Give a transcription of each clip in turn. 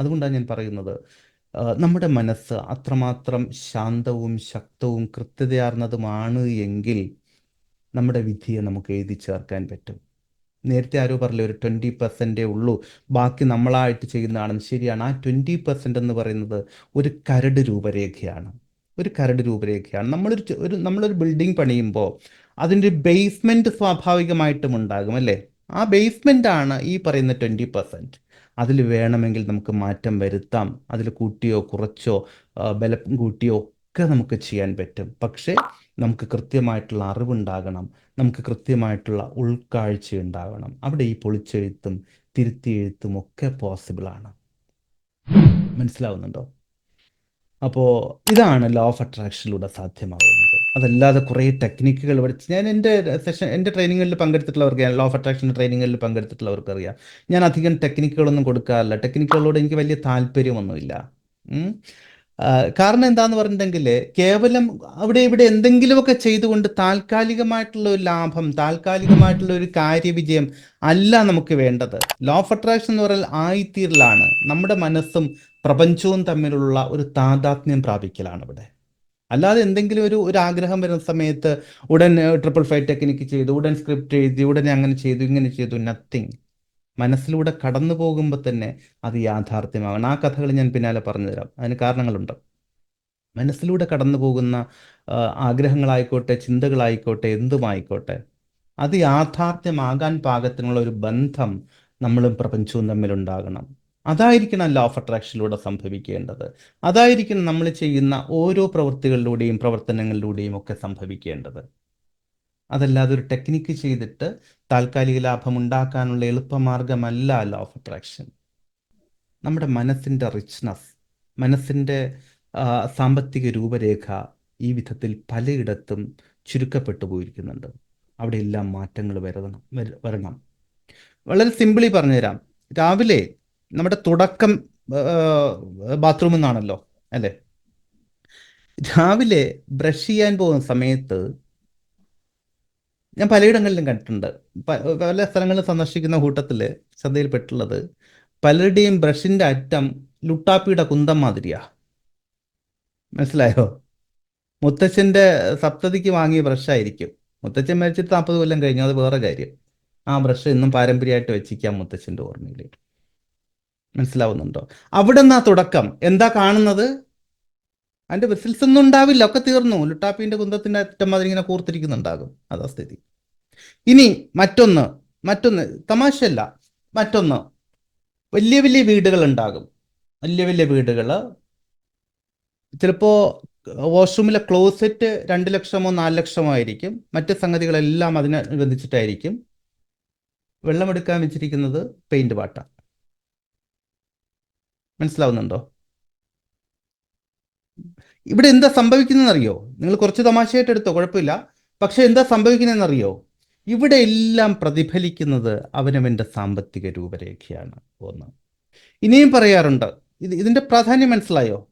അതുകൊണ്ടാണ് ഞാൻ പറയുന്നത്. നമ്മുടെ മനസ്സ് അത്രമാത്രം ശാന്തവും ശക്തവും കൃത്യതയാർന്നതുമാണ് എങ്കിൽ നമ്മുടെ വിധിയെ നമുക്ക് എഴുതി ചേർക്കാൻ പറ്റും. നേരത്തെ ആരോ പറഞ്ഞില്ല ഒരു ട്വന്റി പെർസെന്റേ ഉള്ളൂ. ബാക്കി നമ്മളായിട്ട് ചെയ്യുന്നതാണെന്ന്. ശരിയാണ്. ആ ട്വന്റി പെർസെന്റ് എന്ന് പറയുന്നത് ഒരു കരട് രൂപരേഖയാണ്. ഒരു കരട് രൂപരേഖയാണ്. നമ്മളൊരു ഒരു നമ്മളൊരു ബിൽഡിംഗ് പണിയുമ്പോൾ അതിന്റെ ബേസ്മെന്റ് സ്വാഭാവികമായിട്ടും ഉണ്ടാകും അല്ലേ? ആ ബേസ്മെന്റ് ആണ് ഈ പറയുന്ന ട്വന്റി പെർസെന്റ്. അതിൽ വേണമെങ്കിൽ നമുക്ക് മാറ്റം വരുത്താം. അതിൽ കൂട്ടിയോ കുറച്ചോ ബലം കൂട്ടിയോ ഒക്കെ നമുക്ക് ചെയ്യാൻ പറ്റും. പക്ഷേ നമുക്ക് കൃത്യമായിട്ടുള്ള അറിവുണ്ടാകണം. നമുക്ക് കൃത്യമായിട്ടുള്ള ഉൾക്കാഴ്ച ഉണ്ടാകണം. അവിടെ ഈ പൊളിച്ചെഴുത്തും തിരുത്തിയെഴുത്തും ഒക്കെ പോസിബിളാണ് മനസ്സിലാവുന്നുണ്ടോ? അപ്പോൾ ഇതാണ് ലോ ഓഫ് അട്രാക്ഷനിലൂടെ സാധ്യമാവുന്നത്. അതല്ലാതെ കുറേ ടെക്നിക്കുകൾ പഠിച്ച് ഞാൻ എന്റെ സെഷൻ എന്റെ ട്രെയിനിങ്ങുകളിൽ പങ്കെടുത്തിട്ടുള്ളവർക്ക് ലോ ഓഫ് അട്രാക്ഷൻ ട്രെയിനിങ്ങുകളിൽ പങ്കെടുത്തിട്ടുള്ളവർക്ക് അറിയാം ഞാൻ അധികം ടെക്നിക്കുകളൊന്നും കൊടുക്കാറില്ല. ടെക്നിക്കുകളോട് എനിക്ക് വലിയ താല്പര്യമൊന്നുമില്ല. കാരണം എന്താന്ന് പറഞ്ഞിട്ടുണ്ടെങ്കിൽ കേവലം അവിടെ ഇവിടെ എന്തെങ്കിലുമൊക്കെ ചെയ്തുകൊണ്ട് താൽക്കാലികമായിട്ടുള്ള ഒരു ലാഭം താൽക്കാലികമായിട്ടുള്ള ഒരു കാര്യവിജയം അല്ല നമുക്ക് വേണ്ടത്. ലോ ഓഫ് അട്രാക്ഷൻ എന്ന് പറഞ്ഞാൽ ആയിത്തീരലാണ്. നമ്മുടെ മനസ്സും പ്രപഞ്ചവും തമ്മിലുള്ള ഒരു താതാത്മ്യം പ്രാപിക്കലാണ് ഇവിടെ. അല്ലാതെ എന്തെങ്കിലും ഒരു ഒരു ആഗ്രഹം വരുന്ന സമയത്ത് ഉടൻ ട്രിപ്പിൾ ഫൈവ് ടെക്നിക്ക് ചെയ്തു ഉടൻ സ്ക്രിപ്റ്റ് എഴുതി ഉടനെ അങ്ങനെ ചെയ്തു ഇങ്ങനെ ചെയ്തു നത്തിങ് മനസ്സിലൂടെ കടന്നു പോകുമ്പോൾ തന്നെ അത് യാഥാർത്ഥ്യമാകണം ആ കഥകൾ ഞാൻ പിന്നാലെ പറഞ്ഞു തരാം അതിന് കാരണങ്ങളുണ്ട്. മനസ്സിലൂടെ കടന്നു പോകുന്ന ആഗ്രഹങ്ങളായിക്കോട്ടെ ചിന്തകളായിക്കോട്ടെ എന്തുമായിക്കോട്ടെ അത് യാഥാർത്ഥ്യമാകാൻ പാകത്തിനുള്ള ഒരു ബന്ധം നമ്മളും പ്രപഞ്ചവും തമ്മിലുണ്ടാകണം. അതായിരിക്കണം ലോ ഓഫ് അട്രാക്ഷനിലൂടെ സംഭവിക്കേണ്ടത്. അതായിരിക്കണം നമ്മൾ ചെയ്യുന്ന ഓരോ പ്രവൃത്തികളിലൂടെയും പ്രവർത്തനങ്ങളിലൂടെയും ഒക്കെ സംഭവിക്കേണ്ടത്. അതല്ലാതെ ഒരു ടെക്നിക്ക് ചെയ്തിട്ട് താൽക്കാലിക ലാഭം ഉണ്ടാക്കാനുള്ള എളുപ്പമാർഗമല്ല ലോ ഓഫ് അട്രാക്ഷൻ നമ്മുടെ മനസ്സിന്റെ റിച്ച്നസ് മനസ്സിന്റെ സാമ്പത്തിക രൂപരേഖ ഈ വിധത്തിൽ പലയിടത്തും ചുരുക്കപ്പെട്ടു പോയിരിക്കുന്നുണ്ട്. അവിടെയെല്ലാം മാറ്റങ്ങൾ വരണം വര- വരണം. വളരെ സിമ്പിളി പറഞ്ഞുതരാം. രാവിലെ നമ്മുടെ തുടക്കം ബാത്റൂമിൽ നിന്നാണല്ലോ അല്ലേ? രാവിലെ ബ്രഷ് ചെയ്യാൻ പോകുന്ന സമയത്ത് ഞാൻ പലയിടങ്ങളിലും കണ്ടിട്ടുണ്ട്. പല സ്ഥലങ്ങളിൽ സന്ദർശിക്കുന്ന കൂട്ടത്തിൽ ശ്രദ്ധയിൽപ്പെട്ടുള്ളത് പലരുടെയും ബ്രഷിന്റെ അറ്റം ലുട്ടാപ്പിയുടെ കുന്തം മാതിരിയാ. മനസ്സിലായോ? മുത്തച്ഛന്റെ സപ്തതിക്ക് വാങ്ങിയ ബ്രഷായിരിക്കും. മുത്തച്ഛൻ മരിച്ചിട്ട് നാൽപ്പത് കൊല്ലം കഴിഞ്ഞു അത് വേറെ കാര്യം. ആ ബ്രഷ് ഇന്നും പാരമ്പര്യമായിട്ട് വെച്ചിരിക്കാം മുത്തച്ഛന്റെ ഓർമ്മയിൽ മനസ്സിലാവുന്നുണ്ടോ? അവിടെ നിന്നാ തുടക്കം. എന്താ കാണുന്നത്? അതിന്റെ വെസിൽസ് ഒന്നും ഉണ്ടാവില്ല. ഒക്കെ തീർന്നു. ലുട്ടാപ്പിന്റെ കുന്തത്തിന്റെ അറ്റം മാതിരി ഇങ്ങനെ കൂർത്തിരിക്കുന്നുണ്ടാകും. അതാ സ്ഥിതി. ഇനി മറ്റൊന്ന് മറ്റൊന്ന് തമാശയല്ല. മറ്റൊന്ന് വലിയ വലിയ വീടുകൾ ഉണ്ടാകും. വലിയ വലിയ വീടുകൾ ചിലപ്പോൾ വാഷ്റൂമിലെ ക്ലോസറ്റ് രണ്ട് ലക്ഷമോ നാല് ലക്ഷമോ ആയിരിക്കും. മറ്റ് സംഗതികളെല്ലാം അതിനനുബന്ധിച്ചിട്ടായിരിക്കും വെള്ളമെടുക്കാൻ വെച്ചിരിക്കുന്നത് പെയിന്റ് പാട്ട. മനസ്സിലാവുന്നുണ്ടോ? ഇവിടെ എന്താ സംഭവിക്കുന്നതെന്നറിയോ? നിങ്ങൾ കുറച്ച് തമാശയായിട്ട് എടുത്തോ കുഴപ്പമില്ല. പക്ഷെ എന്താ സംഭവിക്കുന്നതെന്നറിയോ? ഇവിടെ എല്ലാം പ്രതിഫലിക്കുന്നത് അവനവന്റെ സാമ്പത്തിക രൂപരേഖയാണ് ഒന്ന് ഇനിയും പറയാറുണ്ട്. ഇത് ഇതിന്റെ പ്രാധാന്യം മനസ്സിലായോ?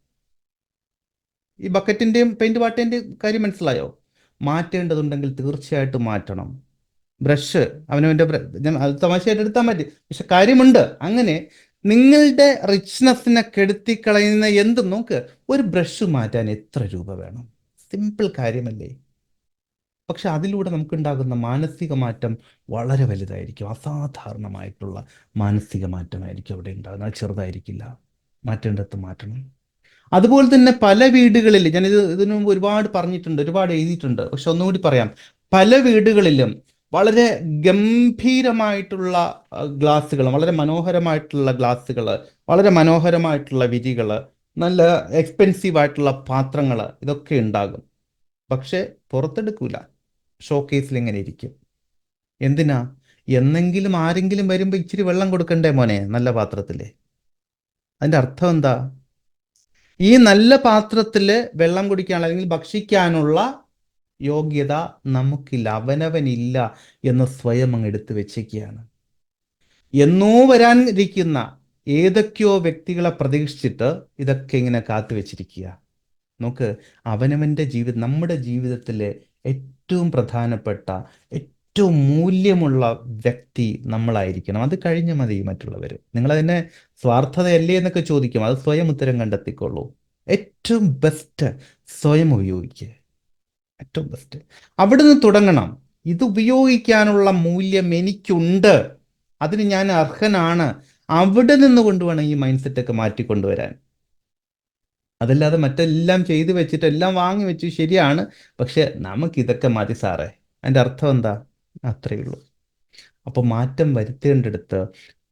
ഈ ബക്കറ്റിന്റെയും പെയിന്റ് വാട്ടേന്റെയും കാര്യം മനസ്സിലായോ? മാറ്റേണ്ടതുണ്ടെങ്കിൽ തീർച്ചയായിട്ടും മാറ്റണം. ബ്രഷ് അവനവന്റെ ഞാൻ അത് തമാശയായിട്ട് എടുത്താൽ മതി. പക്ഷെ കാര്യമുണ്ട്. അങ്ങനെ നിങ്ങളുടെ റിച്ച്നെസ്സിനെ കെടുത്തിക്കളയുന്ന എന്തും? നോക്ക് ഒരു ബ്രഷ് മാറ്റാൻ എത്ര രൂപ വേണം? സിമ്പിൾ കാര്യമല്ലേ? പക്ഷെ അതിലൂടെ നമുക്കുണ്ടാകുന്ന മാനസിക മാറ്റം വളരെ വലുതായിരിക്കും. അസാധാരണമായിട്ടുള്ള മാനസിക മാറ്റമായിരിക്കും അവിടെ ഉണ്ടാകുന്നത്. അത് ചെറുതായിരിക്കില്ല. മാറ്റേണ്ടത് മാറ്റണം. അതുപോലെ തന്നെ പല വീടുകളിൽ ഞാനിത് ഇതിനു മുമ്പ് ഒരുപാട് പറഞ്ഞിട്ടുണ്ട് ഒരുപാട് എഴുതിയിട്ടുണ്ട്. പക്ഷെ ഒന്നുകൂടി പറയാം. പല വീടുകളിലും വളരെ ഗംഭീരമായിട്ടുള്ള ഗ്ലാസ്സുകൾ വളരെ മനോഹരമായിട്ടുള്ള ഗ്ലാസ്സുകൾ വളരെ മനോഹരമായിട്ടുള്ള വിരികൾ നല്ല എക്സ്പെൻസീവ് ആയിട്ടുള്ള പാത്രങ്ങൾ ഇതൊക്കെ ഉണ്ടാകും. പക്ഷെ പുറത്തെടുക്കൂല. ഷോക്കേസിൽ ഇങ്ങനെ ഇരിക്കും. എന്തിനാ? എന്നെങ്കിലും ആരെങ്കിലും വരുമ്പോൾ ഇച്ചിരി വെള്ളം കൊടുക്കണ്ടേ മോനെ നല്ല പാത്രത്തിൽ? അതിന്റെ അർത്ഥം എന്താ? ഈ നല്ല പാത്രത്തിൽ വെള്ളം കുടിക്കാനുള്ള അല്ലെങ്കിൽ ഭക്ഷിക്കാനുള്ള യോഗ്യത നമുക്കില്ല അവനവനില്ല എന്ന് സ്വയം അങ്ങ് എടുത്തു വെച്ചേക്കുകയാണ്. എന്നോ വരാൻ ഇരിക്കുന്ന ഏതൊക്കെയോ വ്യക്തികളെ പ്രതീക്ഷിച്ചിട്ട് ഇതൊക്കെ ഇങ്ങനെ കാത്തു വെച്ചിരിക്കുക. നോക്ക് അവനവന്റെ ജീവിതം നമ്മുടെ ജീവിതത്തിലെ ഏറ്റവും പ്രധാനപ്പെട്ട ഏറ്റവും മൂല്യമുള്ള വ്യക്തി നമ്മളായിരിക്കണം. അത് കഴിഞ്ഞ മതി മറ്റുള്ളവർ. നിങ്ങളതിനെ സ്വാർത്ഥതയല്ലേ എന്നൊക്കെ ചോദിക്കും. അത് സ്വയം ഉത്തരം കണ്ടെത്തിക്കൊള്ളൂ. ഏറ്റവും ബെസ്റ്റ് സ്വയം ഉപയോഗിക്കുക. ഏറ്റവും ബെസ്റ്റ് അവിടുന്ന് തുടങ്ങണം. ഇത് ഉപയോഗിക്കാനുള്ള മൂല്യം എനിക്കുണ്ട്. അതിന് ഞാൻ അർഹനാണ്. അവിടെ നിന്ന് കൊണ്ടുവേണം ഈ മൈൻഡ് സെറ്റൊക്കെ മാറ്റിക്കൊണ്ടുവരാൻ അതല്ലാതെ മറ്റെല്ലാം ചെയ്തു വെച്ചിട്ട് എല്ലാം വാങ്ങി വെച്ചു ശരിയാണ്. പക്ഷെ നമുക്കിതൊക്കെ മതി സാറേ. അതിന്റെ അർത്ഥം എന്താ? അത്രയേ ഉള്ളൂ. അപ്പോൾ മാറ്റം വരുത്തേണ്ടടുത്ത്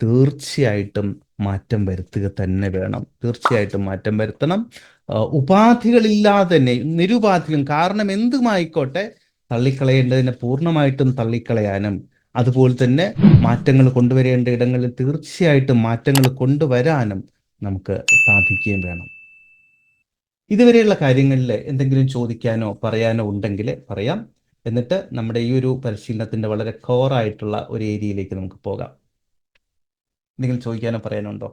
തീർച്ചയായിട്ടും മാറ്റം വരുത്തുക തന്നെ വേണം. തീർച്ചയായിട്ടും മാറ്റം വരുത്തണം. ഉപാധികളില്ലാതെ തന്നെ നിരുപാധികളും കാരണം എന്തുമായിക്കോട്ടെ തള്ളിക്കളയേണ്ടതിനെ പൂർണമായിട്ടും തള്ളിക്കളയാനും അതുപോലെ തന്നെ മാറ്റങ്ങൾ കൊണ്ടുവരേണ്ട ഇടങ്ങളിൽ തീർച്ചയായിട്ടും മാറ്റങ്ങൾ കൊണ്ടുവരാനും നമുക്ക് സാധിക്കുകയും വേണം. ഇതുവരെയുള്ള കാര്യങ്ങളിൽ എന്തെങ്കിലും ചോദിക്കാനോ പറയാനോ ഉണ്ടെങ്കിൽ പറയാം. എന്നിട്ട് നമ്മുടെ ഈ ഒരു പരിശീലനത്തിന്റെ വളരെ കോറായിട്ടുള്ള ഒരു ഏരിയയിലേക്ക് നമുക്ക് പോകാം. എന്തെങ്കിലും ചോദിക്കാനോ പറയാനോ ഉണ്ടോ?